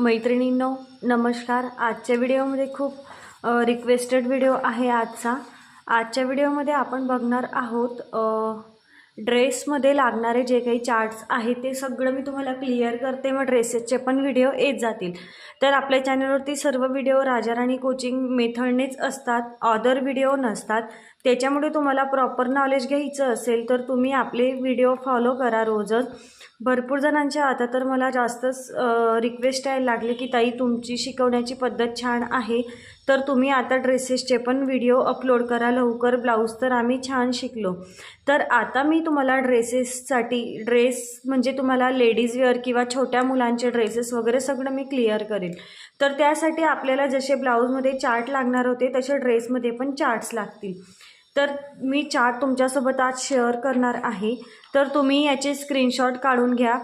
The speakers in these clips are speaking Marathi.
मैत्रिणींनो नमस्कार. आजच्या व्हिडिओमध्ये खूप रिक्वेस्टेड व्हिडिओ आहे आजचा. आजच्या व्हिडिओमध्ये आपण बघणार आहोत ड्रेसमध्ये लागणारे जे काही चार्ट्स आहेत ते सगळं मी तुम्हाला क्लिअर करते. मग ड्रेसेसचे पण व्हिडिओ येत जातील. तर आपल्या चॅनलवरती सर्व व्हिडिओ राजाराणी कोचिंग मेथडनेच असतात. ऑदर व्हिडिओ नसतात. त्याच्यामुळे तुम्हाला प्रॉपर नॉलेज घ्यायचं असेल तर तुम्ही आपले व्हिडिओ फॉलो करा रोजच. भरपूर जणांच्या आता तर मला जास्तच रिक्वेस्ट यायला लागले की ताई तुमची शिकवण्याची पद्धत छान आहे तर तुम्ही आता ड्रेसेसचे पण व्हिडिओ अपलोड करा लवकर ब्लाऊज तर आम्ही छान शिकलो. तर आता मी तुम्हाला ड्रेसेससाठी ड्रेस म्हणजे तुम्हाला लेडीज वेअर किंवा छोट्या मुलांचे ड्रेसेस वगैरे सगळं मी क्लिअर करेल. तर त्यासाठी आपल्याला जसे ब्लाऊजमध्ये चार्ट लागणार होते तसे ड्रेसमध्ये पण चार्ट्स लागतील. तर मी चार्ट तुमच्यासोबत आज शेअर करणार आहे. तर तुम्ही याचे स्क्रीनशॉट काढून घ्या.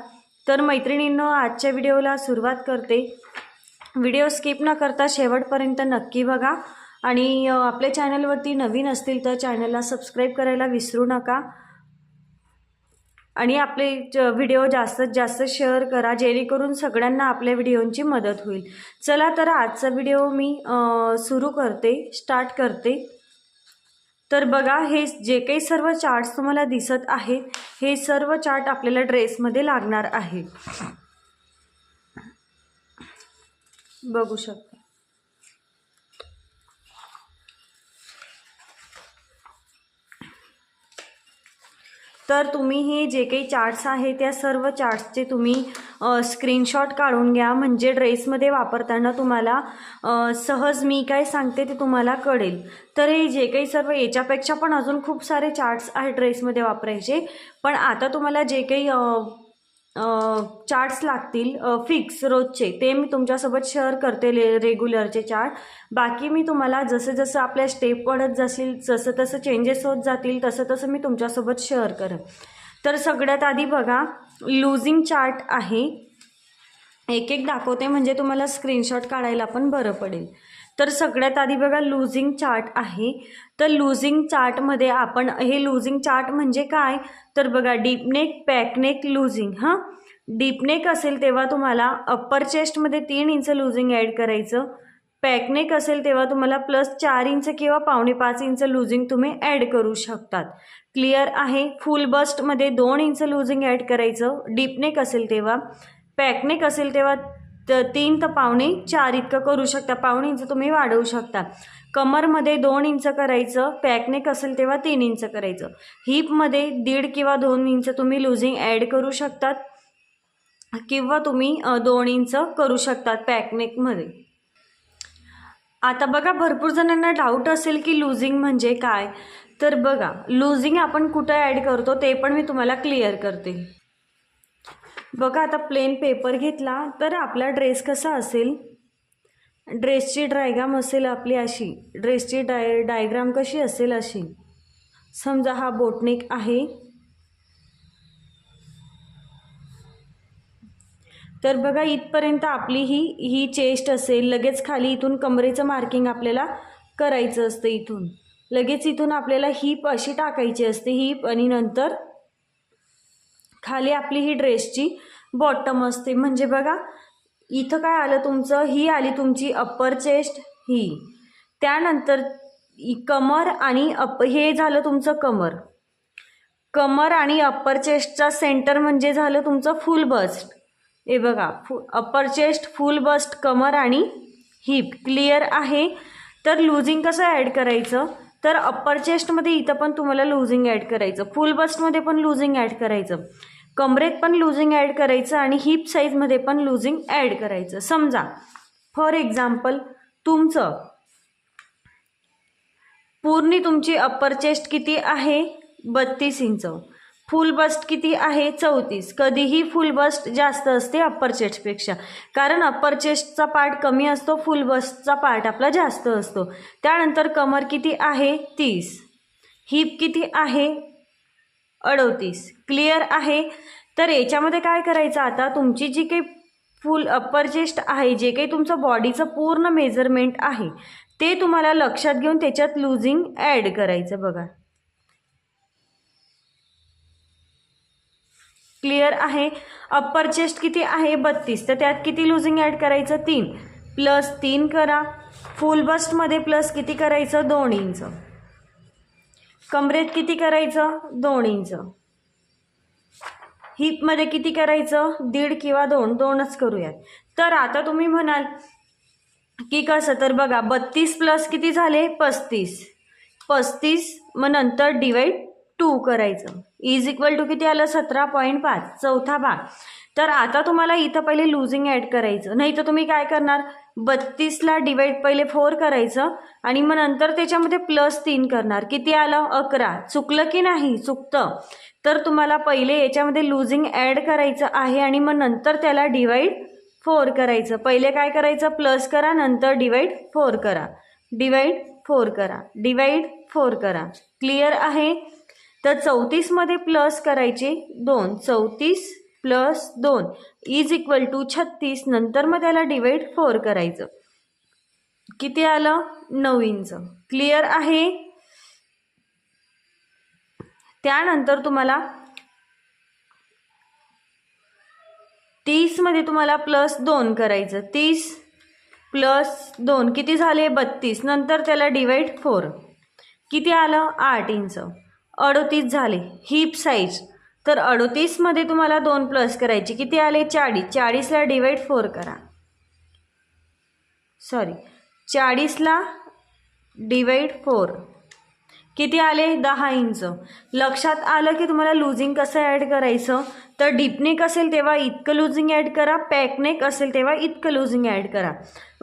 तर मैत्रिणींनं आजच्या व्हिडिओला सुरुवात करते. व्हिडिओ स्किप न करता शेवटपर्यंत नक्की बघा. आणि आपल्या चॅनलवरती नवीन असतील तर चॅनलला सबस्क्राईब करायला विसरू नका. आणि आपले व्हिडिओ जास्तीत जास्त शेअर करा. जेणेकरून सगळ्यांना आपल्या व्हिडिओंची मदत होईल. चला तर आजचा व्हिडिओ मी सुरू करते स्टार्ट करते. तर बघा हे जे काही सर्व चार्ट्स तुम्हाला दिसत आहेत हे सर्व चार्ट आपल्याला ड्रेसमध्ये लागणार आहे. बघू शकता. तर तुम्ही हे जे काही चार्ट्स आहे त्या सर्व चार्ट्सचे तुम्ही स्क्रीनशॉट काढून घ्या. म्हणजे ड्रेसमध्ये वापरताना तुम्हाला सहज मी काय सांगते ते तुम्हाला कळेल. तर हे जे काही सर्व याच्यापेक्षा पण अजून खूप सारे चार्ट्स आहेत ड्रेसमध्ये वापरायचे. पण आता तुम्हाला जे काही चार्ट्स लागतील फिक्स रोजचे. ते मी तुमच्यासोबत शेअर करते ले रेग्युलरचे चार्ट बाकी मी तुम्हाला जसं जसं आपल्या स्टेप वाढत जातील जसं तसं चेंजेस होत जातील तसं तसं मी तुमच्यासोबत शेअर करेन. तर सगळ्यात आधी बघा लूजिंग चार्ट आहे. एक एक दाखवते म्हणजे तुम्हाला स्क्रीनशॉट काढायला पण बरं पडेल. तर सगळ्यात आधी बघा लुझिंग चार्ट आहे. तर लुझिंग चार्टमध्ये आपण हे लुझिंग चार्ट म्हणजे काय? तर बघा deep neck back neck loosing हां? डीपनेक असेल तेव्हा तुम्हाला अप्पर चेस्टमध्ये तीन इंच लुझिंग ॲड करायचं. पॅकनेक असेल तेव्हा तुम्हाला प्लस चार इंच किंवा पावणे पाच इंच लुझिंग तुम्ही ॲड करू शकतात. क्लिअर आहे? फुल बस्टमध्ये दोन इंच लुझिंग ॲड करायचं. डीपनेक असेल तेव्हा. पॅकनेक असेल तेव्हा तर तीन तर पावणे चार इतकं करू शकता. पावणे इंच तुम्ही वाढवू शकता. कमरमध्ये दोन इंच करायचं पॅकनेक असेल तेव्हा तीन इंच करायचं. हिपमध्ये दीड किंवा दोन इंच तुम्ही लुझिंग ॲड करू शकतात. किंवा तुम्ही दोन इंच करू शकतात पॅकनेकमध्ये आता बघा भरपूर जणांना डाऊट असेल की लुझिंग म्हणजे काय? तर बघा लुझिंग आपण कुठं ॲड करतो ते पण मी तुम्हाला क्लिअर करते. बघा आता प्लेन पेपर घेतला तर आपला ड्रेस कसा असेल? ड्रेसची ड्रायग्राम असेल आपली अशी. ड्रेसची डाय डायग्राम कशी असेल अशी? समजा हा बोटनेक आहे. तर बघा इथपर्यंत आपली ही ही चेस्ट असेल. लगेच खाली इथून कमरेचं मार्किंग आपल्याला करायचं असतं इथून. लगेच इथून आपल्याला हीप अशी टाकायची असते हीप आणि नंतर खाली आपली ही ड्रेसची बॉटम असते. म्हणजे बघा इथं काय आलं तुमचं? ही आली तुमची अप्पर चेस्ट ही. त्यानंतर कमर आणि अप हे झालं तुमचं कमर. कमर आणि अप्पर चेस्टचा सेंटर म्हणजे झालं तुमचं फुल बस्ट हे बघा फु अप्पर चेस्ट फुल बस्ट कमर आणि हिप क्लिअर आहे? तर लुझिंग कसं ॲड करायचं? तर अप्पर चेस्टमध्ये इथं पण तुम्हाला लुझिंग ॲड करायचं. फुल बस्टमध्ये पण लुझिंग ॲड करायचं. कमरेत पण लुझिंग ॲड करायचं आणि हिप साईजमध्ये पण लुझिंग ॲड करायचं. समजा फॉर एक्झाम्पल तुमचं पूर्ण तुमची अप्पर चेस्ट किती आहे? बत्तीस इंच. फुल बस्ट किती आहे? चौतीस. कधीही फुल बस्ट जास्त असते अप्पर चेस्टपेक्षा कारण अप्पर चेस्टचा पार्ट कमी असतो फुल बस्टचा पार्ट आपला जास्त असतो. त्यानंतर कमर किती आहे? तीस. हिप किती आहे? अडवतीस क्लिअर आहे? तर याच्यामध्ये काय करायचं आता? तुमची जी काही फुल अप्पर चेस्ट आहे जे काही तुमचं बॉडीचं पूर्ण मेजरमेंट आहे ते तुम्हाला लक्षात घेऊन त्याच्यात लूजिंग ॲड करायचं बघा. क्लिअर आहे? अप्पर चेस्ट किती आहे? बत्तीस. तर त्यात किती लूजिंग ॲड करायचं? तीन. प्लस तीन करा. फुल बस्टमध्ये प्लस किती करायचं? दोन इंच. कमरेत किती करायचं? दोन इंच. हिपमध्ये किती करायचं? दीड किंवा दोन दोनच करूयात. तर आता तुम्ही म्हणाल की कसं? तर बघा बत्तीस प्लस किती झाले? पस्तीस. पस्तीस मग नंतर डिवाईड टू करायचं. इज इक्वल टू किती आलं? सतरा पॉईंट पाच. चौथा भाग. तर आता तुम्हाला इथं पहिले लुझिंग ॲड करायचं. नाही तर तुम्ही काय करणार? बत्तीसला डिवाईड पहिले फोर करायचं आणि मग नंतर त्याच्यामध्ये प्लस तीन करणार. किती आलं? अकरा. चुकलं की नाही? चुकतं. तर तुम्हाला पहिले याच्यामध्ये लुझिंग ॲड करायचं आहे आणि मग नंतर त्याला डिवाईड फोर करायचं. पहिले काय करायचं? प्लस करा नंतर डिवाईड फोर करा. डिवाईड फोर करा. डिवाईड फोर करा. क्लिअर आहे? तर चौतीसमध्ये प्लस करायचे दोन. चौतीस प्लस दोन. इज इक्वल टू छत्तीस. नंतर मग त्याला डिवाइड फोर करायचं. किती आलं? नऊ इंच क्लिअर आहे? त्यानंतर तुम्हाला तीसमध्ये तुम्हाला प्लस दोन करायचं. तीस प्लस दोन. किती झाले? बत्तीस. नंतर त्याला डिवाइड फोर किती आलं? आठ इंच. अडोतीस झाले. Hip size. तर अडोतीसमध्ये तुम्हाला दोन प्लस करायचे. किती आले? चाळीस. चाळीसला डिवाईड फोर करा. सॉरी चाळीसला डिवाईड फोर किती आले? दहा इंच. लक्षात आलं की तुम्हाला लुझिंग कसं ॲड करायचं? तर डीपनेक असेल तेव्हा इतकं लुझिंग ॲड करा. पॅकनेक असेल तेव्हा इतकं लुझिंग ॲड करा.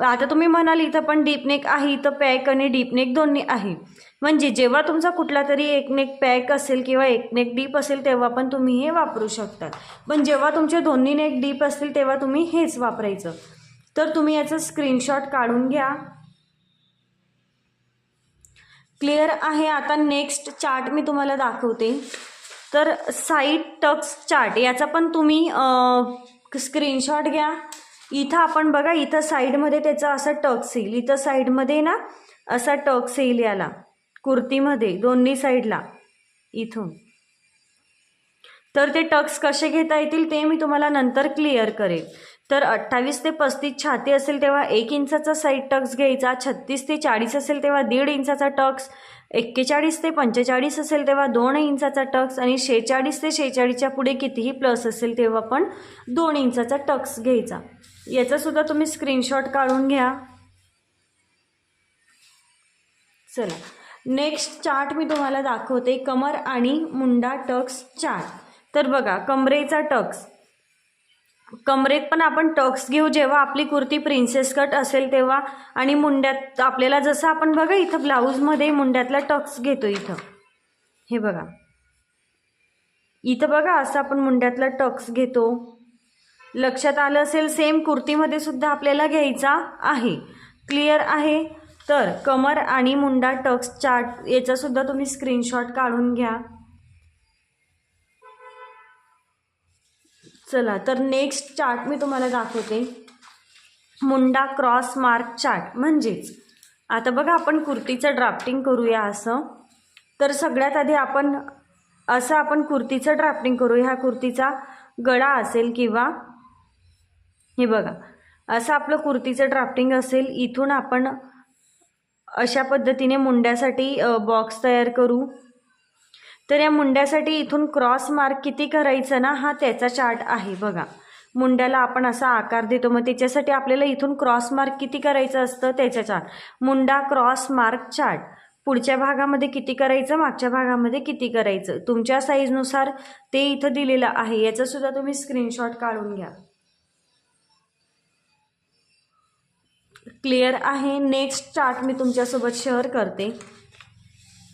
आता तुम्ही म्हणाल इथं पण डीपनेक आहे इथं पॅक आणि डीपनेक दोन्ही आहे. म्हणजे जेव्हा तुमचा कुठला तरी एकनेक पॅक असेल किंवा एकनेक डीप असेल तेव्हा पण तुम्ही हे वापरू शकता. पण जेव्हा तुमचे दोन्ही नेक डीप असतील तेव्हा तुम्ही हेच वापरायचं. तर तुम्ही याचं स्क्रीनशॉट काढून घ्या. क्लिअर आहे आता नेक्स्ट चार्ट मी तुम्हाला दाखवते. तर साईड टक्स चार्ट याचा पण तुम्ही स्क्रीनशॉट घ्या. इथं आपण बघा इथं साईडमध्ये त्याचा असा टक्स येईल. इथं साईडमध्ये ना असा टक्स येईल याला. कुर्तीमध्ये दोन्ही साईडला इथून. तर ते टक्स कसे घेता येतील ते मी तुम्हाला नंतर क्लिअर करेल. तर अठ्ठावीस ते पस्तीस छाती असेल तेव्हा एक इंचाचा साईड टक्स घ्यायचा छत्तीस ते चाळीस असेल तेव्हा दीड इंचाचा टक्स एक्केचाळीस ते पंचेचाळीस असेल तेव्हा दोन इंचाचा टक्स आणि शेहेचाळीस ते शेहेचाळीसच्या पुढे कितीही प्लस असेल तेव्हा पण दोन इंचाचा टक्स घ्यायचा. याचासुद्धा तुम्ही स्क्रीनशॉट काढून घ्या. चला. नेक्स्ट चार्ट मी तुम्हाला दाखवते. कमर आणि मुंडा टक्स चार्ट तर बघा कमरेचा टक्स कमरेत पण आपण टक्स घेऊ जेव्हा आपली कुर्ती प्रिन्सेस कट असेल तेव्हा. आणि मुंड्यात आपल्याला जसं आपण बघा इथं ब्लाऊजमध्ये मुंड्यातला टक्स घेतो इथं. हे बघा. इथं बघा असं आपण मुंड्यातला टक्स घेतो. लक्षात आलं असेल सेम कुर्तीमध्ये सुद्धा आपल्याला घ्यायचा आहे. क्लिअर आहे? तर कमर आणि मुंडा टक्स चार्ट याचासुद्धा तुम्ही स्क्रीनशॉट काढून घ्या. चला तर नेक्स्ट चार्ट मी तुम्हाला दाखवते. मुंडा क्रॉस मार्क चार्ट म्हणजेच आता बघा आपण कुर्तीचं ड्राफ्टिंग करूया असं. तर सगळ्यात आधी आपण असं आपण कुर्तीचं ड्राफ्टिंग करू. ह्या कुर्तीचा गळा असेल किंवा हे बघा असं आपलं कुर्तीचं ड्राफ्टिंग असेल इथून आपण अशा पद्धतीने मुंड्यासाठी बॉक्स तयार करू. तर या मुंड्यासाठी इथून क्रॉस मार्क किती करायचं ना हा त्याचा चार्ट आहे बघा. मुंड्याला आपण असा आकार देतो मग त्याच्यासाठी आपल्याला इथून क्रॉस मार्क किती करायचं असतं त्याच्या चार्ट. मुंडा क्रॉस मार्क चार्ट. पुढच्या भागामध्ये किती करायचं मागच्या भागामध्ये किती करायचं? तुमच्या साईजनुसार ते इथं दिलेलं आहे. याचंसुद्धा तुम्ही स्क्रीनशॉट काढून घ्या. क्लिअर आहे? नेक्स्ट चार्ट मी तुमच्यासोबत शेअर करते.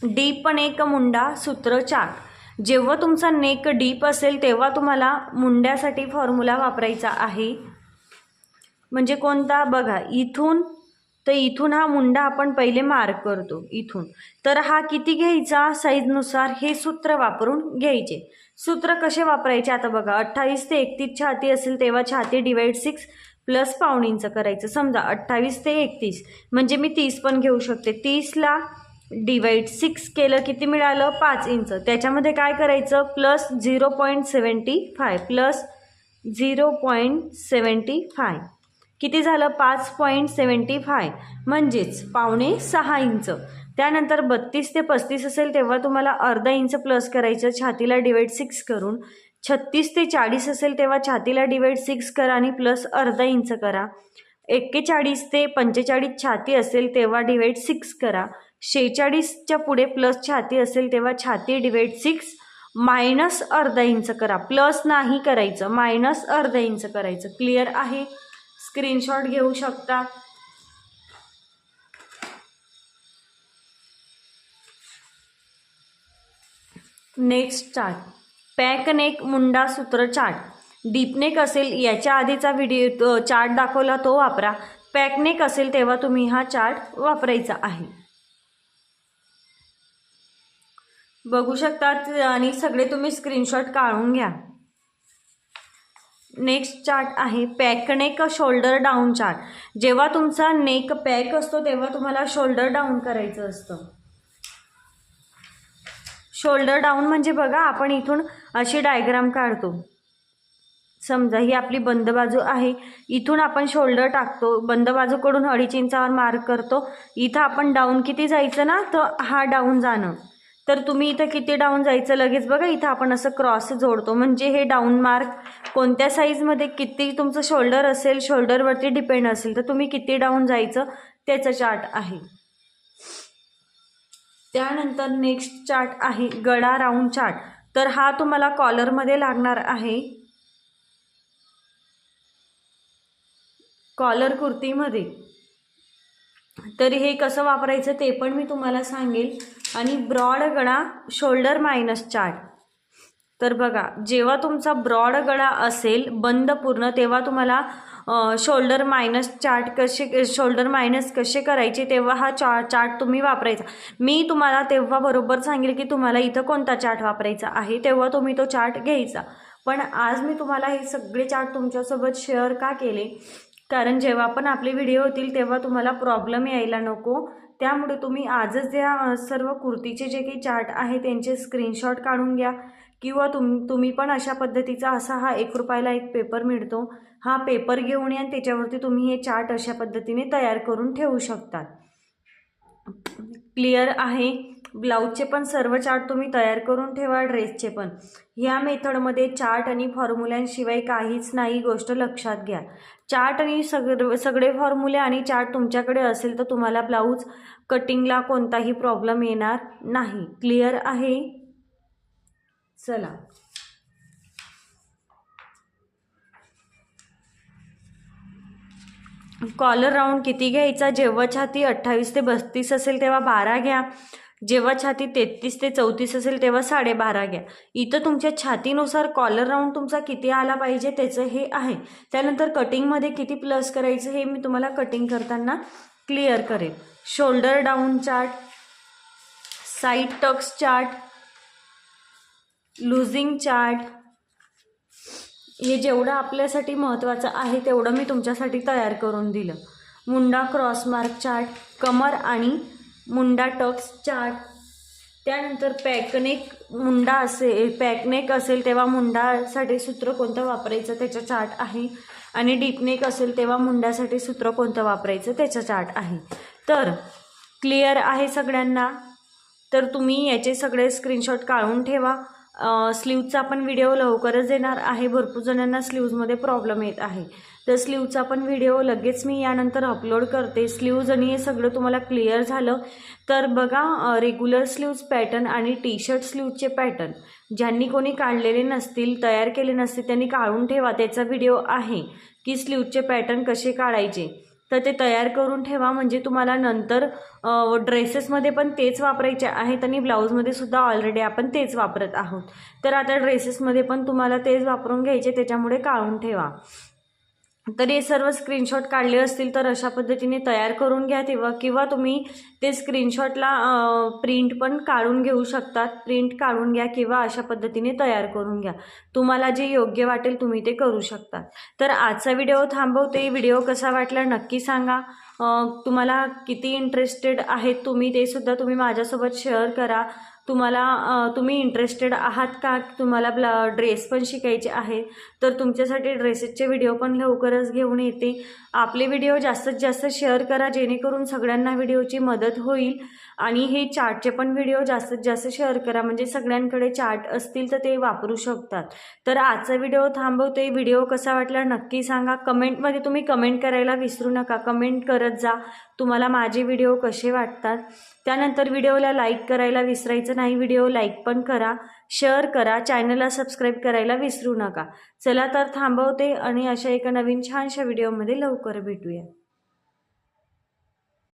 डीप पण एक मुंडा सूत्र चार जेव्हा तुमचा नेक डीप असेल तेव्हा तुम्हाला मुंड्यासाठी फॉर्म्युला वापरायचा आहे. म्हणजे कोणता? बघा इथून तर इथून हा मुंडा आपण पहिले मार्क करतो इथून. तर हा किती घ्यायचा? साईजनुसार हे सूत्र वापरून घ्यायचे. सूत्र कसे वापरायचे? आता बघा अठ्ठावीस ते एकतीस छाती असेल तेव्हा छाती डिवाईड सिक्स प्लस पावणींचं करायचं. समजा अठ्ठावीस ते एकतीस. म्हणजे मी तीस पण घेऊ शकते. तीसला डिवाईड सिक्स केलं किती मिळालं? पाच इंच. त्याच्यामध्ये काय करायचं? Plus zero point seventy five. Plus zero point seventy five. किती झालं? पाच पॉईंट सेवन्टी फाय. म्हणजेच पावणे सहा इंच. त्यानंतर बत्तीस ते पस्तीस असेल तेव्हा तुम्हाला अर्धा इंच प्लस करायचं. छातीला डिवाईड सिक्स करून छत्तीस ते चाळीस असेल तेव्हा छातीला डिवाईड सिक्स करा आणि प्लस अर्धा इंच करा. एक्केचाळीस ते पंचेचाळीस छाती असेल तेव्हा डिवाईड सिक्स करा. शेहेचाळीसच्या पुढे प्लस छाती असेल तेव्हा छाती डिवाइड सिक्स मायनस अर्धा इंच करा. प्लस नाही करायचं मायनस अर्धा इंच करायचं. क्लिअर आहे? स्क्रीनशॉट घेऊ शकता? नेक्स्ट चार्ट पॅकनेक मुंडा सूत्र चार्ट डीपनेक असेल याच्या आधीचा व्हिडिओ चार्ट दाखवला तो वापरा. पॅकनेक असेल तेव्हा तुम्ही हा चार्ट वापरायचा आहे. बघू शकतात आणि सगळे तुम्ही स्क्रीनशॉट काढून घ्या. नेक्स्ट चार्ट आहे back neck shoulder down chart जेव्हा तुमचा नेक पॅक असतो तेव्हा तुम्हाला शोल्डर डाऊन करायचं असतं. शोल्डर डाऊन म्हणजे बघा आपण इथून अशी डायग्राम काढतो. समजा ही आपली बंद बाजू आहे. इथून आपण शोल्डर टाकतो. बंद बाजूकडून अडीच इंचावर मार्क करतो. इथं आपण डाऊन किती जायचं ना तर हा डाऊन जाणं. तर तुम्ही इथं किती डाऊन जायचं लगेच बघा. इथं आपण असं क्रॉस जोडतो. म्हणजे हे डाऊन मार्क कोणत्या साईजमध्ये किती तुमचं शोल्डर असेल शोल्डरवरती डिपेंड असेल तर तुम्ही किती डाऊन जायचं त्याचं चार्ट आहे. त्यानंतर नेक्स्ट चार्ट आहे गळा राऊंड चार्ट तर हा तुम्हाला कॉलरमध्ये लागणार आहे. कॉलर कुर्तीमध्ये. तर हे कसं वापरायचं ते पण मी तुम्हाला सांगेल. आणि ब्रॉड गळा शोल्डर मायनस चार्ट तर बघा जेव्हा तुमचा ब्रॉड गळा असेल बंद पूर्ण तेव्हा तुम्हाला शोल्डर मायनस चार्ट कसे शोल्डर मायनस कसे करायचे तेव्हा हा चा चार्ट तुम्ही वापरायचा. मी तुम्हाला तेव्हा बरोबर सांगेल की तुम्हाला इथं कोणता चार्ट वापरायचा आहे तेव्हा तुम्ही तो चार्ट घ्यायचा. पण आज मी तुम्हाला हे सगळे चार्ट तुमच्यासोबत शेअर का केले? कारण जेव्हा पण आपले व्हिडिओ होतील तेव्हा तुम्हाला प्रॉब्लेम यायला नको. त्यामुळे तुम्ही आजच या सर्व कुर्तीचे जे काही चार्ट आहे त्यांचे स्क्रीनशॉट काढून घ्या. किंवा तुम तुम्ही पण अशा पद्धतीचा असा हा एक रुपयाला एक पेपर मिळतो. हा पेपर घेऊन या त्याच्यावरती तुम्ही हे चार्ट अशा पद्धतीने तयार करून ठेवू शकतात. क्लिअर आहे? ब्लाऊजचे पण सर्व चार्ट तुम्ही तयार करून ठेवा ड्रेसचे पण. ह्या मेथडमध्ये चार्ट आणि फॉर्म्युल्यांशिवाय काहीच नाही गोष्ट लक्षात घ्या. चार्ट आणि सगळे सगळे फॉर्म्युले आणि चार्ट तुमच्याकडे असेल तर तुम्हाला ब्लाऊज कटिंगला कोणताही प्रॉब्लेम येणार नाही. क्लिअर आहे? चला. कॉलर राऊंड किती घ्यायचा? जेव्हा छाती अठ्ठावीस ते बस्तीस असेल तेव्हा बारा घ्या. जेव्हा छाती तेहतीस ते चौतीस असेल तेव्हा साडेबारा घ्या. इथं तुमच्या छातीनुसार कॉलर राऊंड तुमचा किती आला पाहिजे त्याचं हे आहे. त्यानंतर कटिंगमध्ये किती प्लस करायचं हे मी तुम्हाला कटिंग करताना क्लिअर करेन. Shoulder down chart side tucks chart loosing chart हे जेवढं आपल्यासाठी महत्त्वाचं आहे तेवढं मी तुमच्यासाठी तयार करून दिलं. मुंडा क्रॉस मार्क चार्ट कमर आणि मुंडा टक्स चार्ट. त्यानंतर पॅकनेक मुंडा असेल पॅकनेक असेल तेव्हा मुंडासाठी सूत्र कोणतं वापरायचं त्याचा चार्ट आहे. आणि डीपनेक असेल तेव्हा मुंड्यासाठी सूत्र कोणतं वापरायचं त्याचा चार्ट आहे. तर क्लिअर आहे सगळ्यांना? तर तुम्ही याचे सगळे स्क्रीनशॉट काढून ठेवा. स्लीवचा पण व्हिडिओ लवकरच येणार आहे. भरपूर जणांना स्लीव्जमध्ये प्रॉब्लेम येत आहे. तर स्लीवचा पण व्हिडिओ लगेच मी यानंतर अपलोड करते. स्लीव्ज आणि हे सगळं तुम्हाला क्लिअर झालं तर बघा रेग्युलर स्लीव्ज पॅटर्न आणि टी शर्ट स्लीवचे पॅटर्न ज्यांनी कोणी काढलेले नसतील तयार केले नसतील त्यांनी काढून ठेवा. त्याचा व्हिडिओ आहे की स्लीवचे पॅटर्न कसे काढायचे. तर ते तयार करून ठेवा. म्हणजे तुम्हाला नंतर ड्रेसेसमध्ये पण तेच वापरायचे आहेत आणि ब्लाऊजमध्ये सुद्धा ऑलरेडी आपण तेच वापरत आहोत. तर आता ड्रेसेसमध्ये पण तुम्हाला तेच वापरून घ्यायचे. त्याच्यामुळे काढून ठेवा. तर हे सर्व स्क्रीनशॉट काढले असतील तर अशा पद्धतीने तयार करून घ्या तेव्हा. किंवा तुम्ही ते स्क्रीनशॉटला प्रिंट पण काढून घेऊ शकतात. प्रिंट काढून घ्या किंवा अशा पद्धतीने तयार करून घ्या. तुम्हाला जे योग्य वाटेल तुम्ही ते करू शकता. तर आजचा व्हिडिओ थांबवते. व्हिडिओ कसा वाटला नक्की सांगा. तुम्हाला किती इंटरेस्टेड आहेत तुम्ही ते सुद्धा तुम्ही माझ्यासोबत शेअर करा. तुम्हाला तुम्ही इंटरेस्टेड आहात का? तुम्हाला ब्ला ड्रेस पण शिकायचे आहे. तर तुमच्यासाठी ड्रेसेसचे व्हिडिओ पण लवकरच घेऊन येते. आपले व्हिडिओ जास्तीत जास्त शेअर करा जेणेकरून सगळ्यांना व्हिडिओची मदत होईल. आणि हे चार्टचे पण व्हिडिओ जास्तीत जास्त शेअर करा. म्हणजे सगळ्यांकडे चार्ट असतील तर ते वापरू शकतात. तर आजचा व्हिडिओ थांबवते. व्हिडिओ कसा वाटला नक्की सांगा. कमेंटमध्ये तुम्ही कमेंट करायला विसरू नका. कमेंट करत जा. तुम्हाला माझे व्हिडिओ कसे वाटतात? त्यानंतर व्हिडिओला लाईक करायला विसरायचं नाही. व्हिडिओ लाईक पण करा शेअर करा चॅनलला सबस्क्राईब करायला विसरू नका. चला तर थांबवते आणि अशा एका नवीन छानशा व्हिडिओमध्ये लवकर भेटूया.